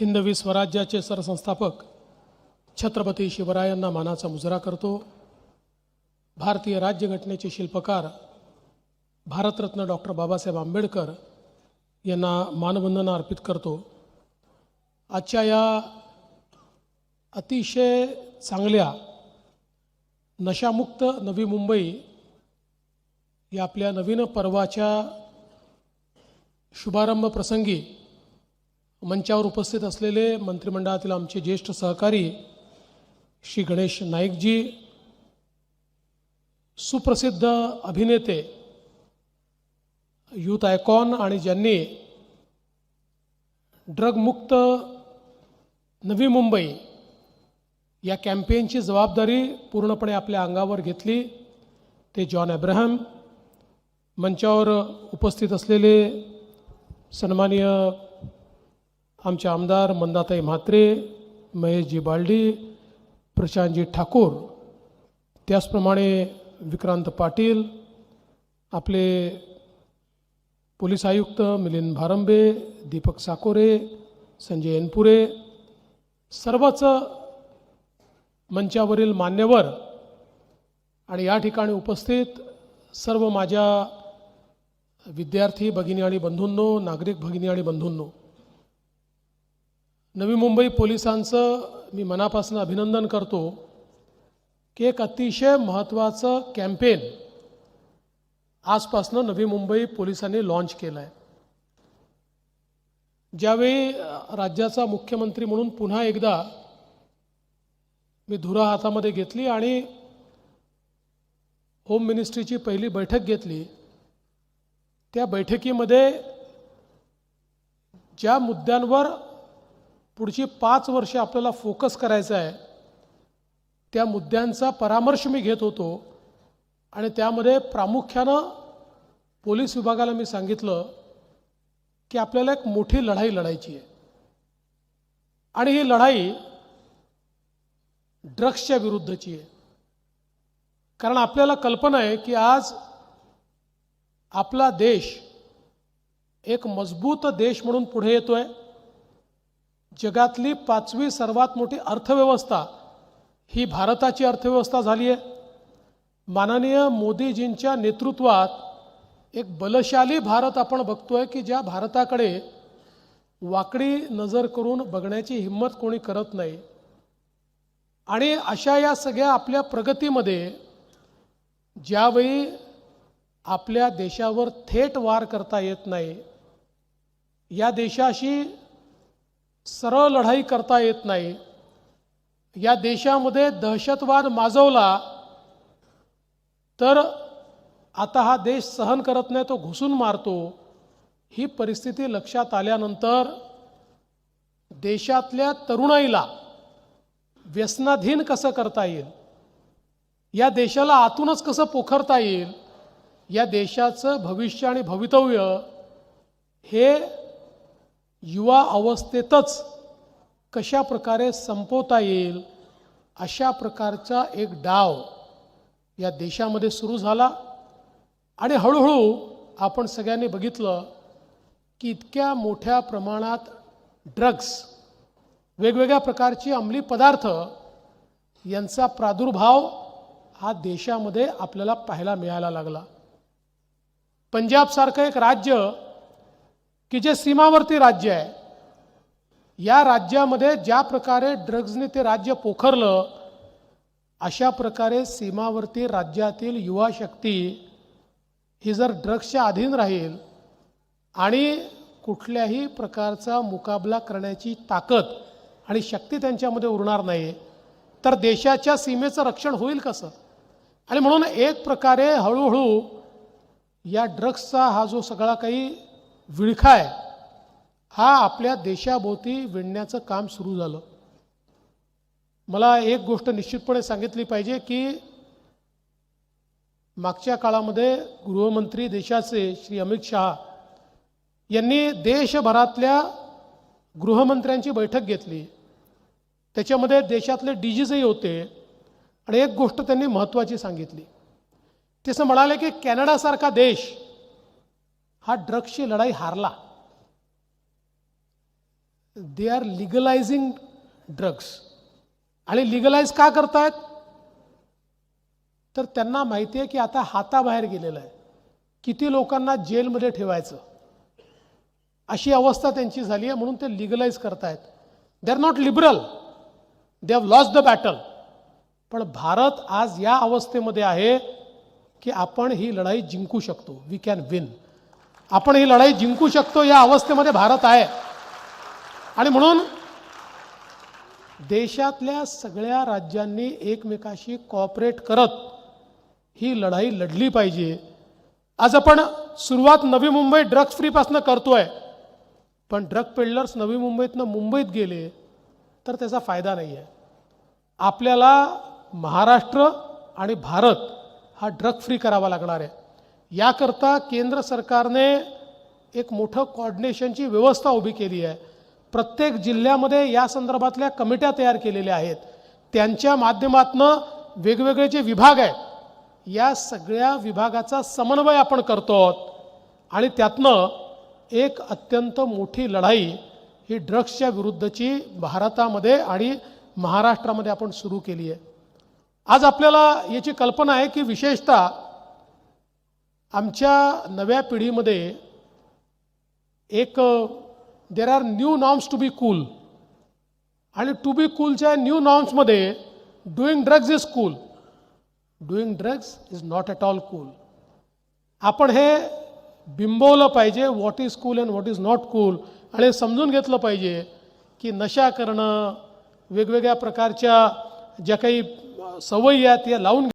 हिंदवी स्वराज्याचे सरसंस्थापक छत्रपती शिवरायांना मानाचा मुजरा करतो. भारतीय राज्यघटनेचे शिल्पकार भारतरत्न डॉक्टर बाबासाहेब आंबेडकर यांना मानवंदना अर्पित करतो. आजच्या या अतिशय चांगल्या नशामुक्त नवी मुंबई या आपल्या नवीन पर्वाच्या शुभारंभ प्रसंगी मंचावर उपस्थित असलेले मंत्रिमंडळातील आमचे ज्येष्ठ सहकारी श्री गणेश नाईकजी सुप्रसिद्ध अभिनेते यूथ आयकॉन आणि ज्यांनी ड्रगमुक्त नवी मुंबई या कॅम्पेनची जबाबदारी पूर्णपणे आपल्या अंगावर घेतली ते जॉन अब्राहम. मंचावर उपस्थित असलेले सन्माननीय आमचे आमदार मंदाताई म्हात्रे महेशजी बालडी प्रशांतजी ठाकूर त्याचप्रमाणे विक्रांत पाटील आपले पोलीस आयुक्त मिलिंद भारंबे दीपक साकोरे संजय एनपुरे सर्वच मंचावरील मान्यवर आणि या ठिकाणी उपस्थित सर्व माझ्या विद्यार्थी भगिनी आणि बंधूंनो नागरिक भगिनी आणि बंधूंनो नवी मुंबई पोलिसांचं मी मनापासून अभिनंदन करतो की एक अतिशय महत्त्वाचं कॅम्पेन आजपासनं नवी मुंबई पोलिसांनी लॉन्च केलं आहे ज्यावेळी राज्याचा मुख्यमंत्री म्हणून पुन्हा एकदा मी धुरा हातामध्ये घेतली आणि होम मिनिस्ट्रीची पहिली बैठक घेतली त्या बैठकीमध्ये ज्या मुद्द्यांवर पुढची पाच वर्ष आपल्याला फोकस करायचं आहे. त्या मुद्द्यांचा परामर्श मी घेत होतो. आणि त्यामध्ये प्रामुख्यानं पोलीस विभागाला मी सांगितलं की आपल्याला एक मोठी लढाई लढायची आहे. आणि ही लढाई ड्रग्सच्या विरुद्धची आहे. कारण आपल्याला कल्पना आहे की आज आपला देश एक मजबूत देश म्हणून पुढे येतो आहे जगातली पाचवी सर्वात मोठी अर्थव्यवस्था ही भारताची अर्थव्यवस्था झाली आहे माननीय मोदीजींच्या नेतृत्वात एक बलशाली भारत आपण बघतोय की ज्या भारताकडे वाकडी नजर करून बघण्याची हिंमत कोणी करत नाही. आणि अशा या सगळ्या आपल्या प्रगतीमध्ये ज्यावेळी आपल्या देशावर थेट वार करता येत नाही या देशाशी सरळ लढाई करता येत नाही. या देशामध्ये दहशतवाद माजवला तर आता हा देश सहन करत नाही तो घुसून मारतो. ही परिस्थिती लक्षात आल्यानंतर देशातल्या तरुणाईला व्यसनाधीन कसं करता येईल? या देशाला आतूनच कसं पोखरता येईल? या देशाचं भविष्य आणि भवितव्य हे युवा अवस्थेतच कशा प्रकारे संपवता येईल अशा प्रकारचा एक डाव या देशामध्ये सुरू झाला. आणि हळूहळू आपण सगळ्यांनी बघितलं की इतक्या मोठ्या प्रमाणात ड्रग्स वेगवेगळ्या प्रकारची अंमली पदार्थ यांचा प्रादुर्भाव हा देशामध्ये आपल्याला पाहायला मिळायला लागला. पंजाबसारखं एक राज्य की जे सीमावर्ती राज्य आहे या राज्यामध्ये ज्या प्रकारे ड्रग्जने ते राज्य पोखरलं अशा प्रकारे सीमावर्ती राज्यातील युवा शक्ती ही जर ड्रग्सच्या अधीन राहील आणि कुठल्याही प्रकारचा मुकाबला करण्याची ताकद आणि शक्ती त्यांच्यामध्ये उरणार नाही तर देशाच्या सीमेचं रक्षण होईल कसं? आणि म्हणून एक प्रकारे हळूहळू या ड्रग्सचा हा जो सगळा काही विळखाय. हा आपल्या देशाभोवती विणण्याचं काम सुरू झालं. मला एक गोष्ट निश्चितपणे सांगितली पाहिजे की मागच्या काळामध्ये गृहमंत्री देशाचे श्री अमित शहा यांनी देशभरातल्या गृहमंत्र्यांची बैठक घेतली. त्याच्यामध्ये देशातले डीजीजही होते आणि एक गोष्ट त्यांनी महत्त्वाची सांगितली. तसं म्हणाले की कॅनडासारखा देश हा ड्रग्सची लढाई हारला. दे आर लिगलायझिंग ड्रग्स आणि लिगलाइज का करतायत? तर त्यांना माहिती आहे की आता हाताबाहेर गेलेलं आहे. किती लोकांना जेलमध्ये ठेवायचं? अशी अवस्था त्यांची झाली आहे म्हणून ते लिगलाइज करतायत. They are not liberal they have lost the battle पण भारत आज या अवस्थेमध्ये आहे की आपण ही लढाई जिंकू शकतो. वी कॅन विन आपण ही लढाई जिंकू शकतो या अवस्थेमध्ये भारत आहे. आणि म्हणून देशातल्या सगळ्या राज्यांनी एकमेकाशी कॉपरेट करत ही लढाई लढली पाहिजे. आज आपण सुरुवात नवी मुंबई ड्रग्ज फ्रीपासनं करतोय. पण ड्रग पेडलर्स नवी मुंबईतनं मुंबईत गेले तर त्याचा फायदा नाही आहे आपल्याला महाराष्ट्र आणि भारत हा ड्रग फ्री करावा लागणार आहे. याकरता केंद्र सरकारने एक मोठं कॉर्डिनेशनची व्यवस्था उभी केली आहे. प्रत्येक जिल्ह्यामध्ये या संदर्भातल्या कमिट्या तयार केलेल्या आहेत. त्यांच्या माध्यमातनं वेगवेगळे जे विभाग आहेत या सगळ्या विभागाचा समन्वय आपण करतो आहोत. आणि त्यातनं एक अत्यंत मोठी लढाई ही ड्रग्सच्या विरुद्धची भारतामध्ये आणि महाराष्ट्रामध्ये आपण सुरू केली आहे. आज आपल्याला याची कल्पना आहे की विशेषतः आमच्या नव्या पिढीमध्ये एक there are new norms to be cool आणि टू बी कूलच्या new नॉर्म्समध्ये doing drugs is cool doing drugs is not at all cool आपण हे बिंबवलं पाहिजे what is cool and what is not cool आणि हे समजून घेतलं पाहिजे की नशा करणं वेगवेगळ्या प्रकारच्या ज्या काही सवयी आहेत या लावून